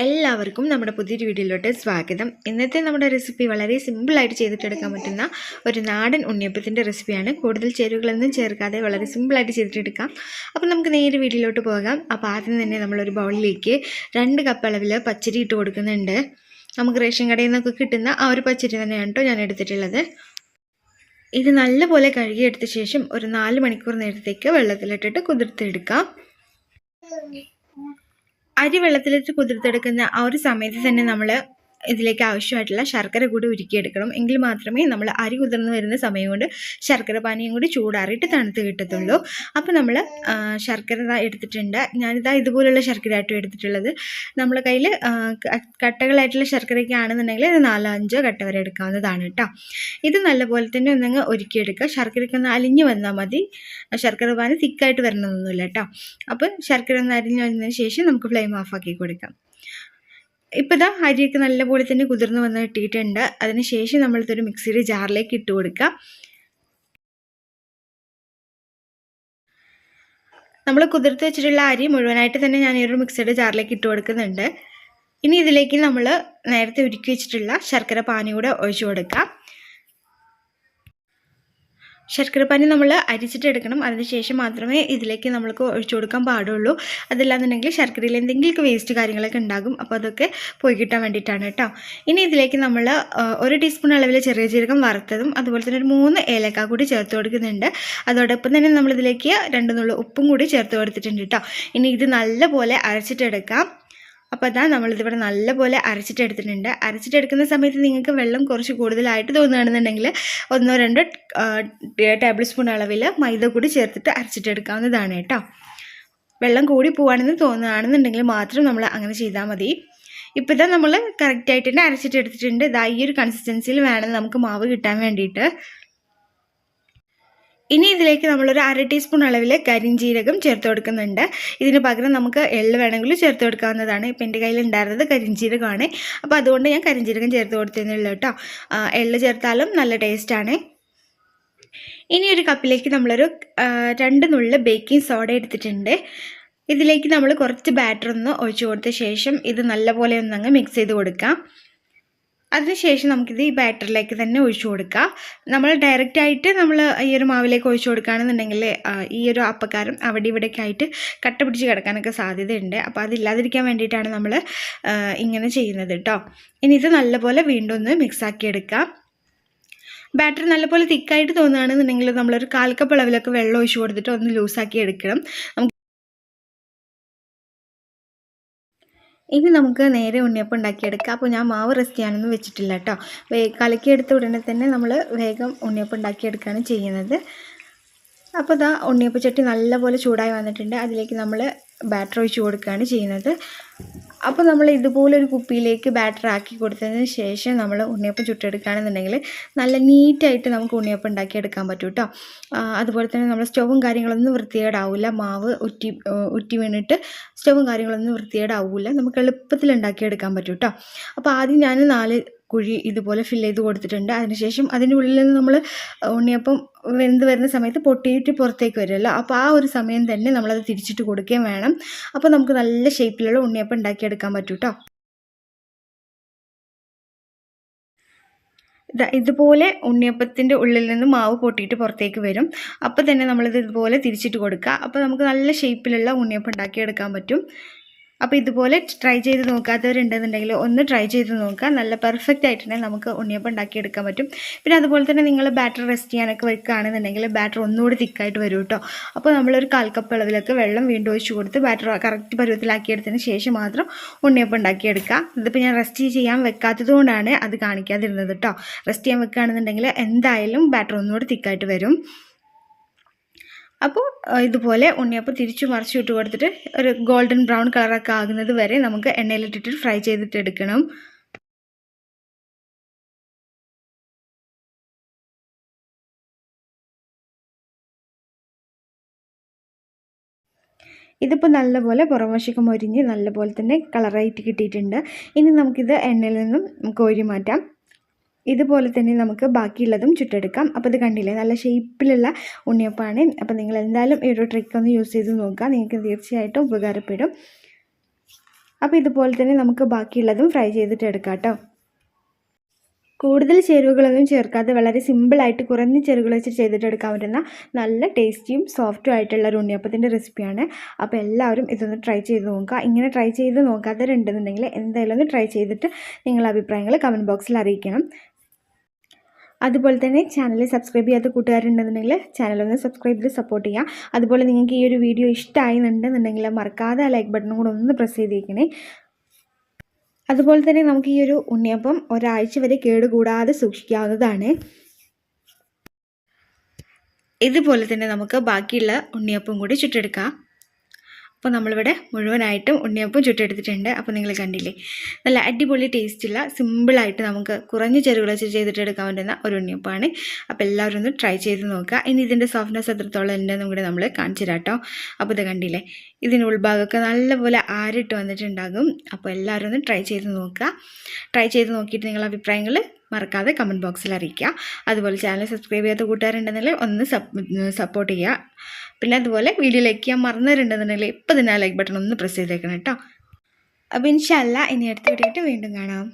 എല്ലാവർക്കും നമ്മുടെ പുതിയൊരു വീഡിയോയിലോട്ട് സ്വാഗതം. ഇന്നത്തെ നമ്മുടെ റെസിപ്പി വളരെ സിമ്പിളായിട്ട് ചെയ്തിട്ടെടുക്കാൻ പറ്റുന്ന ഒരു നാടൻ ഉണ്ണിയപ്പത്തിന്റെ റെസിപ്പിയാണ് കൂടുതൽ ചേരുവകളൊന്നും ചേർക്കാതെ വളരെ സിമ്പിളായിട്ട് ചെയ്തിട്ടെടുക്കാം. അപ്പോൾ നമുക്ക് നേരെ വീഡിയോയിലോട്ട് പോകാം. അപ്പോൾ ആദ്യം തന്നെ നമ്മളൊരു ബൗളിലേക്ക് രണ്ട് കപ്പ് അളവിൽ പച്ചരി ഇട്ട് കൊടുക്കുന്നുണ്ട്. നമുക്ക് റേഷൻ കടയിൽ നിന്നൊക്കെ കിട്ടുന്ന ആ ഒരു പച്ചരി തന്നെയാണ് കേട്ടോ ഞാൻ എടുത്തിട്ടുള്ളത്. ഇത് നല്ലപോലെ കഴുകിയെടുത്ത ശേഷം ഒരു നാല് മണിക്കൂർ നേരത്തേക്ക് വെള്ളത്തിലിട്ടിട്ട് കുതിർത്തെടുക്കാം അരി വെള്ളത്തിലിട്ട് കുതിർത്തെടുക്കുന്ന ആ ഒരു സമയത്ത് തന്നെ നമ്മൾ ഇതിലേക്ക് ആവശ്യമായിട്ടുള്ള ശർക്കര കൂടി ഉരുക്കിയെടുക്കണം. എങ്കിൽ മാത്രമേ നമ്മൾ അരി കുതിർന്ന് വരുന്ന സമയം കൊണ്ട് ശർക്കര പാനീയം കൂടി ചൂടാറിയിട്ട് തണുത്ത് കിട്ടത്തുള്ളൂ. അപ്പോൾ നമ്മൾ ശർക്കര എടുത്തിട്ടുണ്ട്. ഞാനിതാ ഇതുപോലുള്ള ശർക്കര ആയിട്ടും എടുത്തിട്ടുള്ളത്. നമ്മളെ കയ്യിൽ കട്ടകളായിട്ടുള്ള ശർക്കരയൊക്കെ ആണെന്നുണ്ടെങ്കിൽ ഒരു നാലോ അഞ്ചോ കട്ട വരെ എടുക്കാവുന്നതാണ് കേട്ടോ ഇത് നല്ലപോലെ തന്നെ ഒന്നങ്ങ് ഒരുക്കിയെടുക്കുക. ശർക്കരയ്ക്ക് ഒന്ന് അലിഞ്ഞ് വന്നാൽ മതി. ശർക്കര പാനി തിക്കായിട്ട് വരണമെന്നൊന്നുമില്ല കേട്ടോ അപ്പോൾ ശർക്കര ഒന്ന് അരിഞ്ഞ് വന്നതിന് ശേഷം നമുക്ക് ഫ്ലെയിം ഓഫാക്കി കൊടുക്കാം. ഇപ്പോൾ അരിയൊക്കെ നല്ലപോലെ തന്നെ കുതിർന്ന് വന്ന് കിട്ടിയിട്ടുണ്ട്. അതിനുശേഷം നമ്മളിതൊരു മിക്സിയുടെ ജാറിലേക്ക് ഇട്ട് കൊടുക്കാം. നമ്മൾ കുതിർത്ത് വെച്ചിട്ടുള്ള അരി മുഴുവനായിട്ട് തന്നെ ഞാൻ ഈ ഒരു മിക്സിയുടെ ജാറിലേക്ക് ഇട്ട് കൊടുക്കുന്നുണ്ട്. ഇനി ഇതിലേക്ക് നമ്മൾ നേരത്തെ ഉരുക്കി വെച്ചിട്ടുള്ള ശർക്കര പാനി കൂടെ ഒഴിച്ചു കൊടുക്കാം. ശർക്കരപ്പാനി നമ്മൾ അരിച്ചിട്ടെടുക്കണം അതിനുശേഷം മാത്രമേ ഇതിലേക്ക് നമ്മൾക്ക് ഒഴിച്ചു കൊടുക്കാൻ പാടുള്ളൂ. അതല്ലാന്നുണ്ടെങ്കിൽ ശർക്കരയിൽ എന്തെങ്കിലുമൊക്കെ വേസ്റ്റ് കാര്യങ്ങളൊക്കെ ഉണ്ടാകും. അപ്പോൾ അതൊക്കെ പോയി കിട്ടാൻ വേണ്ടിയിട്ടാണ് കേട്ടോ. ഇനി ഇതിലേക്ക് നമ്മൾ ഒരു ടീസ്പൂൺ അളവിൽ ചെറിയ ജീരകം വറുത്തതും അതുപോലെ തന്നെ ഒരു മൂന്ന് ഏലക്ക കൂടി ചേർത്ത് കൊടുക്കുന്നുണ്ട്. അതോടൊപ്പം തന്നെ നമ്മളിതിലേക്ക് രണ്ട് നുള്ള ഉപ്പും കൂടി ചേർത്ത് കൊടുത്തിട്ടുണ്ട് കേട്ടോ. ഇനി ഇത് നല്ലപോലെ അരച്ചിട്ടെടുക്കാം. അപ്പോൾ അതാ നമ്മളിതിവിടെ നല്ലപോലെ അരച്ചിട്ടെടുത്തിട്ടുണ്ട്. അരച്ചിട്ടെടുക്കുന്ന സമയത്ത് നിങ്ങൾക്ക് വെള്ളം കുറച്ച് കൂടുതലായിട്ട് തോന്നുകയാണെന്നുണ്ടെങ്കിൽ ഒന്നോ രണ്ടോ ടേബിൾ സ്പൂൺ അളവിൽ മൈദ കൂടി ചേർത്തിട്ട് അരച്ചിട്ടെടുക്കാവുന്നതാണ് കേട്ടോ. വെള്ളം കൂടി പോകുകയാണെന്ന് തോന്നുകയാണെന്നുണ്ടെങ്കിൽ മാത്രം നമ്മൾ അങ്ങനെ ചെയ്താൽ മതി. ഇപ്പോൾ ഇതാ നമ്മൾ കറക്റ്റായിട്ട് തന്നെ അരച്ചിട്ടെടുത്തിട്ടുണ്ട്. ഇതാ ഈ ഒരു കൺസിസ്റ്റൻസിയിൽ വേണം നമുക്ക് മാവ് കിട്ടാൻ വേണ്ടിയിട്ട്. ഇനി ഇതിലേക്ക് നമ്മളൊരു അര ടീസ്പൂൺ അളവിൽ കരിഞ്ചീരകം ചേർത്ത് കൊടുക്കുന്നുണ്ട്. ഇതിന് പകരം നമുക്ക് എള്ള് വേണമെങ്കിൽ ചേർത്ത് കൊടുക്കാവുന്നതാണ്. ഇപ്പം എന്റെ കയ്യിൽ ഉണ്ടായിരുന്നത് കരിഞ്ചീരകമാണ്. അപ്പോൾ അതുകൊണ്ട് ഞാൻ കരിഞ്ചീരകം ചേർത്ത് കൊടുത്തിരുന്നുള്ളൂ കേട്ടോ. എള്ള് ചേർത്താലും നല്ല ടേസ്റ്റാണ്. ഇനി ഒരു കപ്പിലേക്ക് നമ്മളൊരു രണ്ട് നുള്ളിൽ ബേക്കിംഗ് സോഡ എടുത്തിട്ടുണ്ട്. ഇതിലേക്ക് നമ്മൾ കുറച്ച് ബാറ്റർ ഒന്ന് ഒഴിച്ചു കൊടുത്ത ശേഷം ഇത് നല്ലപോലെ ഒന്നങ്ങ് മിക്സ് ചെയ്ത് കൊടുക്കാം. അതിനുശേഷം നമുക്കിത് ഈ ബാറ്ററിലേക്ക് തന്നെ ഒഴിച്ചു കൊടുക്കാം. നമ്മൾ ഡയറക്റ്റായിട്ട് നമ്മൾ ഈ ഒരു മാവിലേക്ക് ഒഴിച്ചു കൊടുക്കുകയാണെന്നുണ്ടെങ്കിൽ ഈ ഒരു അപ്പക്കാരം അവിടെ ഇവിടെയൊക്കെ ആയിട്ട് കട്ട പിടിച്ച് കിടക്കാനൊക്കെ സാധ്യതയുണ്ട്. അപ്പോൾ അതില്ലാതിരിക്കാൻ വേണ്ടിയിട്ടാണ് നമ്മൾ ഇങ്ങനെ ചെയ്യുന്നത് കേട്ടോ ഇനി ഇത് നല്ലപോലെ വീണ്ടും ഒന്ന് മിക്സാക്കി എടുക്കാം. ബാറ്റർ നല്ലപോലെ തിക്കായിട്ട് തോന്നുകയാണെന്നുണ്ടെങ്കിൽ നമ്മളൊരു കാൽക്കപ്പ് അളവിലൊക്കെ വെള്ളം ഒഴിച്ചു കൊടുത്തിട്ട് ഒന്ന് ലൂസാക്കി എടുക്കണം. ഇനി നമുക്ക് നേരെ ഉണ്ണിയപ്പം ഉണ്ടാക്കിയെടുക്കാം. അപ്പോൾ ഞാൻ മാവ് റെസ്റ്റ് ചെയ്യാനൊന്നും വെച്ചിട്ടില്ല കേട്ടോ. കലക്കിയെടുത്ത ഉടനെ തന്നെ നമ്മൾ വേഗം ഉണ്ണിയപ്പം ഉണ്ടാക്കിയെടുക്കുകയാണ് ചെയ്യുന്നത്. അപ്പോൾ ഇതാ ഉണ്ണിയപ്പച്ചട്ടി നല്ലപോലെ ചൂടായി വന്നിട്ടുണ്ട്. അതിലേക്ക് നമ്മൾ ബാറ്റർ ഒഴിച്ച് കൊടുക്കുകയാണ് ചെയ്യുന്നത്. അപ്പോൾ നമ്മൾ ഇതുപോലെ ഒരു കുപ്പിയിലേക്ക് ബാറ്റർ ആക്കി കൊടുത്തതിന് ശേഷം നമ്മൾ ഉണ്ണിയപ്പം ചുട്ടെടുക്കുകയാണെന്നുണ്ടെങ്കിൽ നല്ല നീറ്റായിട്ട് നമുക്ക് ഉണ്ണിയപ്പം ഉണ്ടാക്കിയെടുക്കാൻ പറ്റും കേട്ടോ അതുപോലെ തന്നെ നമ്മൾ സ്റ്റവും കാര്യങ്ങളൊന്നും വൃത്തികേടാവില്ല മാവ് ഉറ്റി ഉറ്റി വീണിട്ട് സ്റ്റവും കാര്യങ്ങളൊന്നും വൃത്തികേടാവില്ല നമുക്ക് എളുപ്പത്തിൽ ഉണ്ടാക്കിയെടുക്കാൻ പറ്റും കേട്ടോ അപ്പോൾ ആദ്യം ഞാൻ നാല് കുഴി ഇതുപോലെ ഫില്ല് ചെയ്ത് കൊടുത്തിട്ടുണ്ട്. അതിനുശേഷം അതിന്റെ ഉള്ളിൽ നിന്ന് നമ്മൾ ഉണ്ണിയപ്പം വെന്ത് വരുന്ന സമയത്ത് പൊട്ടിയിട്ട് പുറത്തേക്ക് വരുമല്ലോ. അപ്പോൾ ആ ഒരു സമയം തന്നെ നമ്മളത് തിരിച്ചിട്ട് കൊടുക്കുകയും വേണം. അപ്പോൾ നമുക്ക് നല്ല ഷേപ്പിലുള്ള ഉണ്ണിയപ്പം ഉണ്ടാക്കിയെടുക്കാൻ പറ്റും കേട്ടോ ഇതുപോലെ ഉണ്ണിയപ്പത്തിന്റെ ഉള്ളിൽ നിന്ന് മാവ് പൊട്ടിയിട്ട് പുറത്തേക്ക് വരും. അപ്പോൾ തന്നെ നമ്മളിത് ഇതുപോലെ തിരിച്ചിട്ട് കൊടുക്കുക. അപ്പോൾ നമുക്ക് നല്ല ഷേപ്പിലുള്ള ഉണ്ണിയപ്പം ഉണ്ടാക്കിയെടുക്കാൻ പറ്റും. അപ്പോൾ ഇതുപോലെ ട്രൈ ചെയ്ത് നോക്കാത്തവരുണ്ടെന്നുണ്ടെങ്കിൽ ഒന്ന് ട്രൈ ചെയ്ത് നോക്കുക. നല്ല പെർഫെക്റ്റ് ആയിട്ട് തന്നെ നമുക്ക് ഉണ്ണിയപ്പം ഉണ്ടാക്കിയെടുക്കാൻ പറ്റും. പിന്നെ അതുപോലെ തന്നെ നിങ്ങൾ ബാറ്റർ റെസ്റ്റ് ചെയ്യാനൊക്കെ വെക്കുകയാണെന്നുണ്ടെങ്കിൽ ബാറ്റർ ഒന്നുകൂടി തിക്കായിട്ട് വരും കേട്ടോ അപ്പോൾ നമ്മളൊരു കാൽ കപ്പ് അളവിലൊക്കെ വെള്ളം വീണ്ടും ഒഴിച്ച് കൊടുത്ത് ബാറ്റർ കറക്റ്റ് പരുവത്തിലാക്കിയെടുത്തതിന് ശേഷം മാത്രം ഉണ്ണിയപ്പം ഉണ്ടാക്കിയെടുക്കുക. ഇതിപ്പോൾ ഞാൻ റെസ്റ്റ് ചെയ്യാൻ വെക്കാത്തത് കൊണ്ടാണ് അത് കാണിക്കാതിരുന്നത് കേട്ടോ റെസ്റ്റ് ചെയ്യാൻ വെക്കുകയാണെന്നുണ്ടെങ്കിൽ എന്തായാലും ബാറ്റർ ഒന്നുകൂടി തിക്കായിട്ട് വരും. അപ്പോൾ ഇതുപോലെ ഉണ്ണിയപ്പം തിരിച്ചു മറിച്ചു ഇട്ട് കൊടുത്തിട്ട് ഒരു ഗോൾഡൻ ബ്രൗൺ കളറൊക്കെ ആകുന്നത് വരെ നമുക്ക് എണ്ണയിലിട്ടിട്ട് ഫ്രൈ ചെയ്തിട്ട് എടുക്കണം. ഇതിപ്പോൾ നല്ലപോലെ പുറംവശക്കം മൊരിഞ്ഞ് നല്ലപോലെ തന്നെ കളറായിട്ട് കിട്ടിയിട്ടുണ്ട്. ഇനി നമുക്കിത് എണ്ണയിൽ നിന്നും കോരി മാറ്റാം. ഇതുപോലെ തന്നെ നമുക്ക് ബാക്കിയുള്ളതും ചുട്ടെടുക്കാം. അപ്പോൾ ഇത് കണ്ടില്ലേ? നല്ല ഷേപ്പിലുള്ള ഉണ്ണിയപ്പമാണ്. അപ്പോൾ നിങ്ങൾ എന്തായാലും ഈ ഒരു ട്രിക്ക് ഒന്ന് യൂസ് ചെയ്ത് നോക്കുക. നിങ്ങൾക്ക് തീർച്ചയായിട്ടും ഉപകാരപ്പെടും. അപ്പോൾ ഇതുപോലെ തന്നെ നമുക്ക് ബാക്കിയുള്ളതും ഫ്രൈ ചെയ്തിട്ട് എടുക്കാം കേട്ടോ. കൂടുതൽ ചേരുവകളൊന്നും ചേർക്കാതെ വളരെ സിമ്പിളായിട്ട് കുറഞ്ഞ ചേരുവകൾ വെച്ച് ചെയ്തിട്ട് എടുക്കാൻ പറ്റുന്ന നല്ല ടേസ്റ്റിയും സോഫ്റ്റും ആയിട്ടുള്ള ഒരു ഉണ്ണിയപ്പത്തിന്റെ റെസിപ്പിയാണ് അപ്പോൾ എല്ലാവരും ഇതൊന്ന് ട്രൈ ചെയ്ത് നോക്കുക. ഇങ്ങനെ ട്രൈ ചെയ്ത് നോക്കാത്തവരുണ്ടെന്നുണ്ടെങ്കിൽ എന്തായാലും ഒന്ന് ട്രൈ ചെയ്തിട്ട് നിങ്ങളുടെ അഭിപ്രായങ്ങൾ കമന്റ് ബോക്സിൽ അറിയിക്കണം. അതുപോലെ തന്നെ ചാനൽ സബ്സ്ക്രൈബ് ചെയ്യാത്ത കൂട്ടുകാരുണ്ടെന്നുണ്ടെങ്കിൽ ചാനലൊന്ന് സബ്സ്ക്രൈബ് ചെയ്ത് സപ്പോർട്ട് ചെയ്യുക അതുപോലെ നിങ്ങൾക്ക് ഈ ഒരു വീഡിയോ ഇഷ്ടമായിരുന്നുണ്ടെന്നുണ്ടെങ്കിൽ മറക്കാതെ ലൈക്ക് ബട്ടണും കൂടെ ഒന്ന് പ്രസ് ചെയ്തിരിക്കണേ അതുപോലെ തന്നെ നമുക്ക് ഈ ഒരു ഉണ്ണിയപ്പം ഒരാഴ്ച വരെ കേടുകൂടാതെ സൂക്ഷിക്കാവുന്നതാണ്. ഇതുപോലെ തന്നെ നമുക്ക് ബാക്കിയുള്ള ഉണ്ണിയപ്പം കൂടി ചുട്ടെടുക്കാം. അപ്പോൾ നമ്മളിവിടെ മുഴുവനായിട്ടും ഉണ്ണിയപ്പം ചുട്ടെടുത്തിട്ടുണ്ട്. അപ്പോൾ നിങ്ങൾ കണ്ടില്ലേ? നല്ല അടിപൊളി ടേസ്റ്റുള്ള സിമ്പിളായിട്ട് നമുക്ക് കുറഞ്ഞ ചെറുകൾ വെച്ച് ചെയ്തിട്ട് എടുക്കാൻ പറ്റുന്ന ഒരു ഉണ്ണിയപ്പമാണ്. അപ്പോൾ എല്ലാവരും ഒന്ന് ട്രൈ ചെയ്ത് നോക്കുക. ഇനി ഇതിന്റെ സോഫ്റ്റ്നെസ് എത്രത്തോളം ഉണ്ടെന്നും കൂടി നമ്മൾ കാണിച്ചു തരാട്ടോ അപ്പോൾ ഇത് കണ്ടില്ലേ? ഇതിന്റെ ഉൾഭാഗമൊക്കെ നല്ലപോലെ ആരിട്ട് വന്നിട്ടുണ്ടാകും. അപ്പോൾ എല്ലാവരും ഒന്ന് ട്രൈ ചെയ്ത് നോക്കുക. ട്രൈ ചെയ്ത് നോക്കിയിട്ട് നിങ്ങളുടെ അഭിപ്രായങ്ങൾ മറക്കാതെ കമന്റ് ബോക്സിൽ അറിയിക്കുക. അതുപോലെ ചാനൽ സബ്സ്ക്രൈബ് ചെയ്യാത്ത കൂട്ടുകാരുണ്ടെന്നുണ്ടെങ്കിൽ ഒന്ന് സപ്പോർട്ട് ചെയ്യുക. പിന്നെ അതുപോലെ വീഡിയോ ലൈക്ക് ചെയ്യാൻ മറന്നവരുണ്ടെന്നുണ്ടെങ്കിൽ ഇപ്പം തന്നെ ആ ലൈക്ക് ബട്ടൺ ഒന്ന് പ്രസ് ചെയ്തേക്കണം കേട്ടോ. അപ്പോൾ ഇൻഷല്ല ഇനി അടുത്ത വീഡിയോ വീണ്ടും കാണാം.